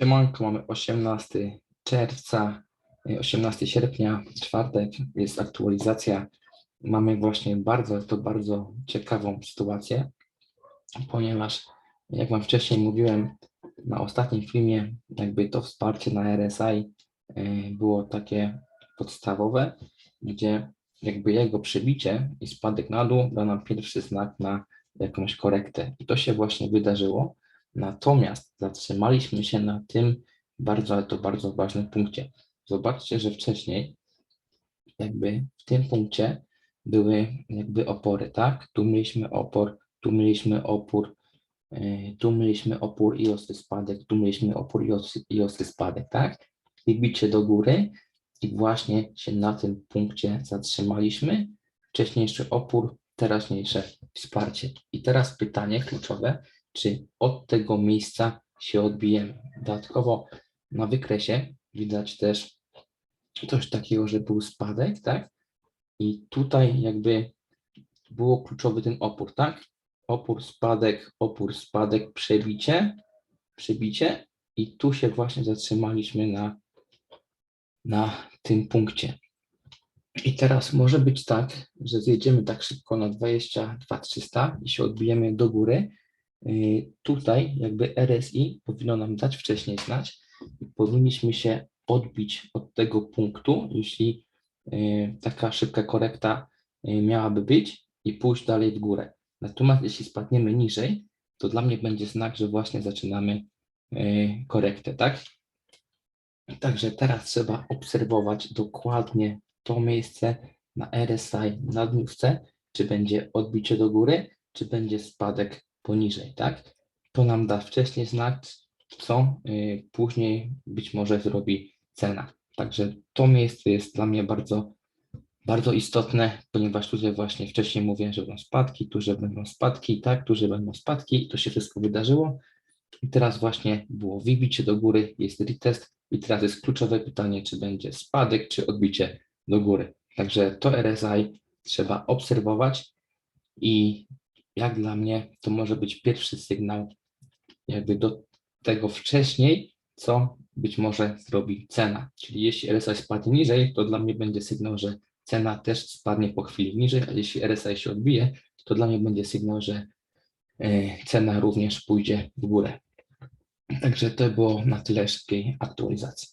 Siemanko, mamy 18 czerwca, y, 18 sierpnia, czwartek, jest aktualizacja. Mamy właśnie bardzo, to bardzo ciekawą sytuację, ponieważ jak Wam wcześniej mówiłem na ostatnim filmie, jakby to wsparcie na RSI y, było takie podstawowe, gdzie jakby jego przebicie i spadek na dół da nam pierwszy znak na jakąś korektę. I to się właśnie wydarzyło. Natomiast zatrzymaliśmy się na tym bardzo, ale to bardzo ważnym punkcie. Zobaczcie, że wcześniej jakby w tym punkcie były jakby opory, tak? Tu mieliśmy opór, tu mieliśmy opór, yy, tu mieliśmy opór i ostry spadek, tu mieliśmy opór i ostry, i ostry spadek, tak? I bicie do góry i właśnie się na tym punkcie zatrzymaliśmy. Wcześniejszy opór, teraźniejsze wsparcie. I teraz pytanie kluczowe, czy od tego miejsca się odbijemy. Dodatkowo na wykresie widać też coś takiego, że był spadek, tak? I tutaj jakby było kluczowy ten opór, tak? Opór, spadek, opór, spadek, przebicie, przebicie i tu się właśnie zatrzymaliśmy na, na tym punkcie. I teraz może być tak, że zjedziemy tak szybko na 22 300 i się odbijemy do góry, Tutaj jakby RSI powinno nam dać wcześniej znać. Powinniśmy się odbić od tego punktu, jeśli y, taka szybka korekta y, miałaby być i pójść dalej w górę. Natomiast jeśli spadniemy niżej, to dla mnie będzie znak, że właśnie zaczynamy korektę, tak? Także teraz trzeba obserwować dokładnie to miejsce na RSI na dniówce, czy będzie odbicie do góry, czy będzie spadek poniżej, tak? To nam da wcześniej znak, co y, później być może zrobi cena. Także to miejsce jest dla mnie bardzo, bardzo istotne, ponieważ tutaj właśnie wcześniej mówię, że będą spadki, tu, że będą spadki, tak, tu, że będą spadki i to się wszystko wydarzyło. I teraz właśnie było wybicie do góry, jest retest i teraz jest kluczowe pytanie, czy będzie spadek, czy odbicie do góry. Także to RSI trzeba obserwować i jak dla mnie to może być pierwszy sygnał jakby do tego wcześniej, co być może zrobi cena. Czyli jeśli RSI spadnie niżej, to dla mnie będzie sygnał, że cena też spadnie po chwili niżej, a jeśli RSI się odbije, to dla mnie będzie sygnał, że e, cena również pójdzie w górę. Także to było na tyle szybkiej aktualizacji.